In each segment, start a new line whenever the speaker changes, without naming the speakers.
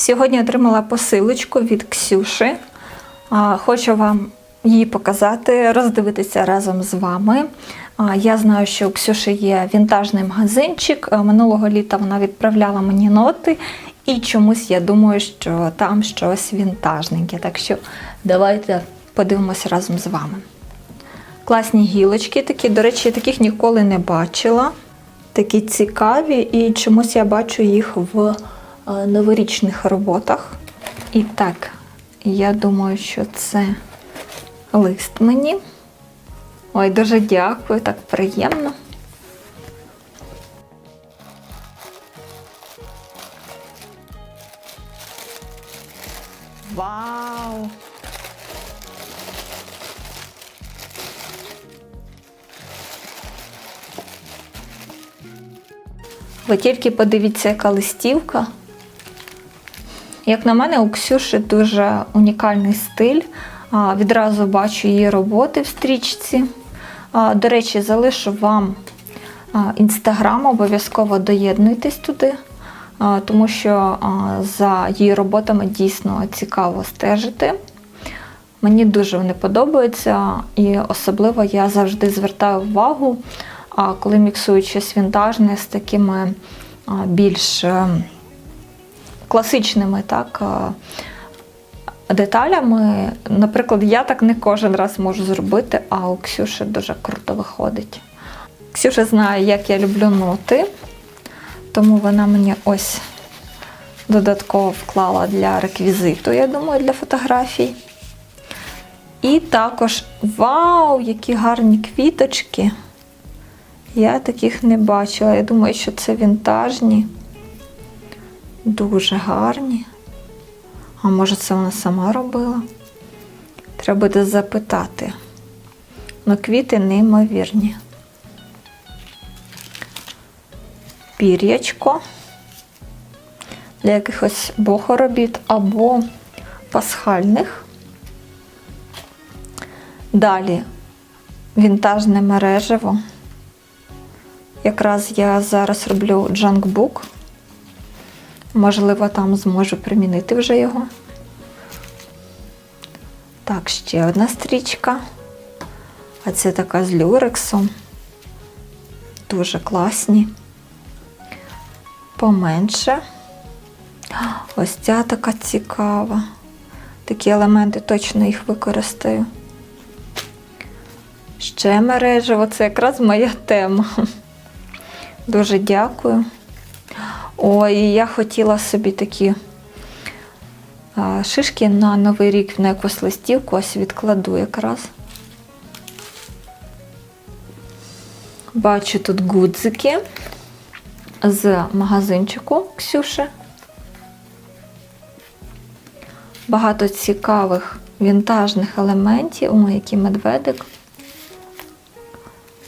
Сьогодні отримала посилочку від Ксюши. Хочу вам її показати, роздивитися разом з вами. Я знаю, що у Ксюші є вінтажний магазинчик. Минулого літа вона відправляла мені ноти, і чомусь я думаю, що там щось вінтажненьке. Так що давайте подивимося разом з вами. Класні гілочки такі, до речі, я таких ніколи не бачила. Такі цікаві, і чомусь я бачу їх в новорічних роботах. І так, я думаю, що це лист мені. Ой, дуже дякую, так приємно. Вау! Ви тільки подивіться, яка листівка. Як на мене, у Ксюші дуже унікальний стиль. Відразу бачу її роботи в стрічці. До речі, залишу вам інстаграм, обов'язково доєднуйтесь туди, тому що за її роботами дійсно цікаво стежити. Мені дуже вони подобаються, і особливо я завжди звертаю увагу, коли міксують щось вінтажне з такими більш е, класичними так, деталями. Наприклад, я так не кожен раз можу зробити, а у Ксюші дуже круто виходить. Ксюша знає, як я люблю ноти, тому вона мені ось додатково вклала для реквізиту, я думаю, для фотографій. І також, вау, які гарні квіточки! Я таких не бачила. Я думаю, що це вінтажні. Дуже гарні. А може це вона сама робила? Треба буде запитати. Ну, квіти неймовірні. Пір'ячко для якихось бохоробіт або пасхальних. Далі вінтажне мережево. Якраз я зараз роблю джанкбук. Можливо, там зможу примінити вже його. Так, ще одна стрічка. А це така з люрексом. Дуже класні. Поменше. Ось ця така цікава. Такі елементи точно їх використаю. Ще мережево, це якраз моя тема. Дуже дякую. Ой, я хотіла собі такі шишки на Новий рік на якусь листівку, ось відкладу якраз. Бачу тут гудзики з магазинчику Ксюши. Багато цікавих вінтажних елементів. Який медведик.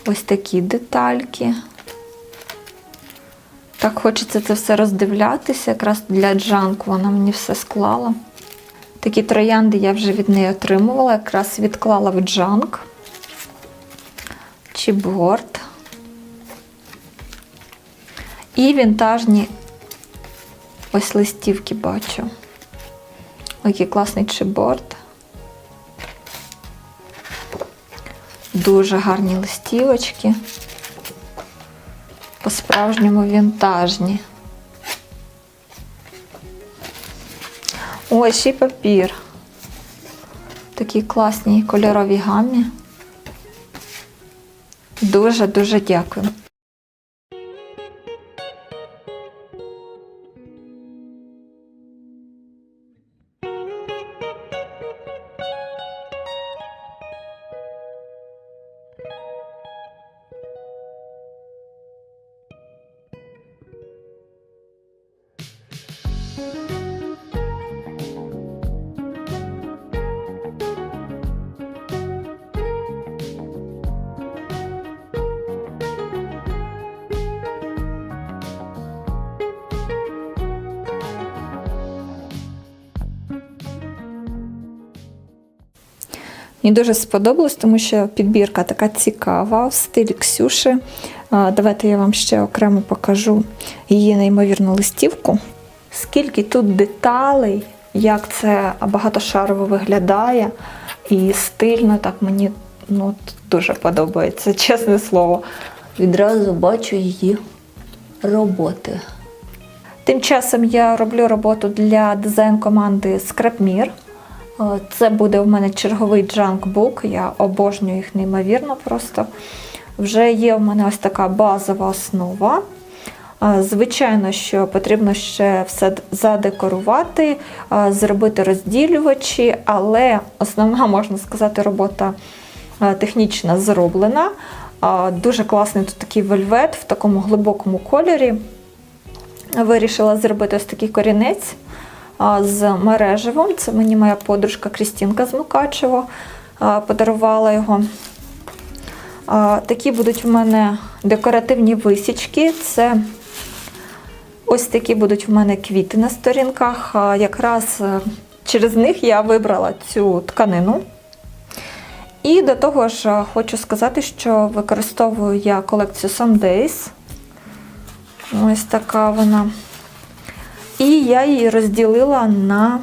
Ось такі детальки. Так хочеться це все роздивлятися. Якраз для джанку вона мені все склала. Такі троянди я вже від неї отримувала, якраз відклала в джанк. Чіборд. І вінтажні ось листівки бачу. Який класний чиборд. Дуже гарні листівочки. По-справжньому вінтажні. Ось і папір. Такі класні кольорові гамі. Дуже-дуже дякую. Мені дуже сподобалось, тому що підбірка така цікава в стилі Ксюши. Давайте я вам ще окремо покажу її неймовірну листівку. скільки тут деталей, як це багатошарово виглядає і стильно, так мені ну, дуже подобається, чесне слово. Відразу бачу її роботи. Тим часом я роблю роботу для дизайн-команди Scrapmir. Е, Це буде в мене черговий джанкбук. Я обожнюю їх неймовірно просто. Вже є в мене ось така базова основа. Е, Звичайно, що потрібно ще все задекорувати, е, зробити розділювачі, але основна, можна сказати, робота технічна зроблена. Дуже класний тут такий вельвет в такому глибокому кольорі. Вирішила зробити ось такий корінець з мережевим. Це мені моя подружка Крістінка з Мукачево подарувала його. Такі будуть в мене декоративні висічки. Це ось такі будуть в мене квіти на сторінках. Якраз е, через них я вибрала цю тканину. І до того ж е, хочу сказати, що використовую я колекцію Some Days. Ось така вона. І я її розділила на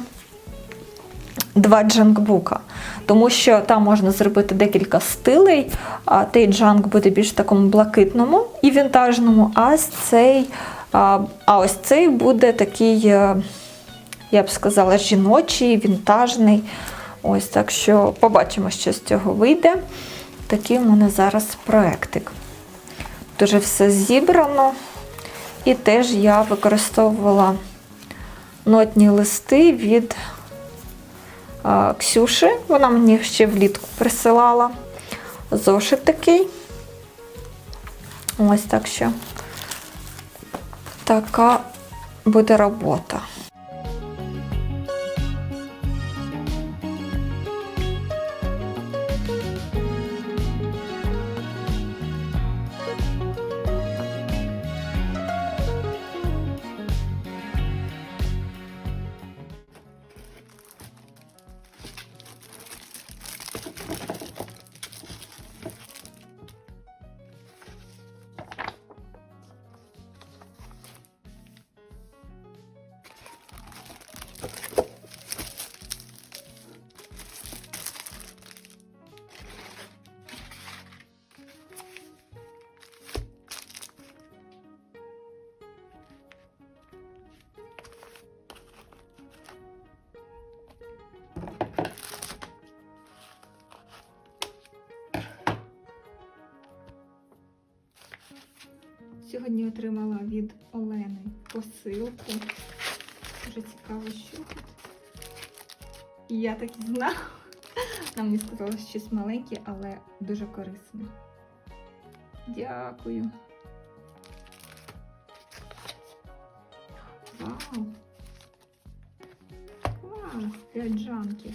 два джанкбука. Тому що там можна зробити декілька стилей, а той джанк буде більш такому блакитному і вінтажному, а ось цей, а, ось цей буде такий, е, я б сказала, жіночий, вінтажний. Ось так що побачимо, що з цього вийде. Такий у мене зараз проектик. Дуже все зібрано. І теж я використовувала нотні листи від а, Ксюші. Вона мені ще влітку присилала. Зошит такий. Ось так що така буде робота. Сьогодні отримала від Олени посилку. Дуже цікаво, що тут. І я так і знала. Нам мені сказали що щось маленьке, але дуже корисне. Дякую. Вау! Клас! П'ять джанків.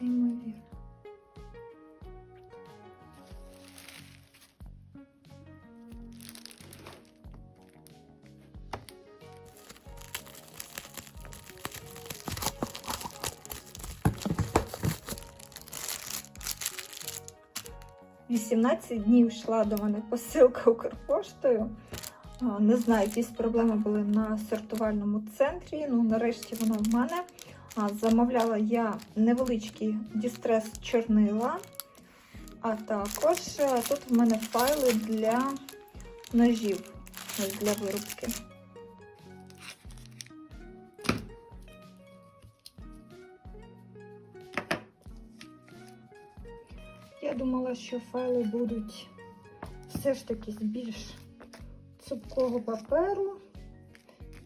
Неймовірно. Вісімнадцять днів йшла до мене посилка Укрпоштою. Не знаю, якісь проблеми були на сортувальному центрі. Ну, нарешті вона в мене. Замовляла я невеличкі дістрес чорнила, а також е, тут в мене файли для ножів ось для вирубки. Я думала, що файли будуть все ж таки з більш цупкого паперу.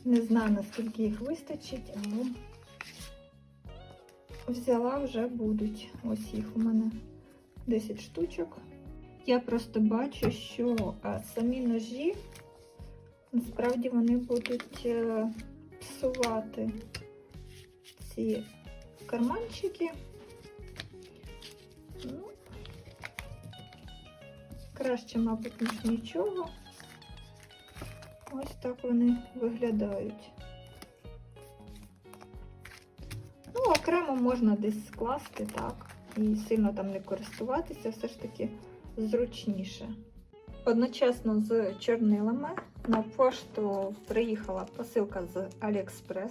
Не знаю, наскільки їх вистачить, але взяла вже будуть. Ось їх у мене 10 штучок. Я просто бачу, що а, самі ножі насправді вони будуть е, псувати ці карманчики. Ну, краще, мабуть, ніж нічого. Ось так вони виглядають. Окремо можна десь скласти так. І сильно там не користуватися, все ж таки зручніше. Одночасно з чорнилами на пошту приїхала посилка з AliExpress.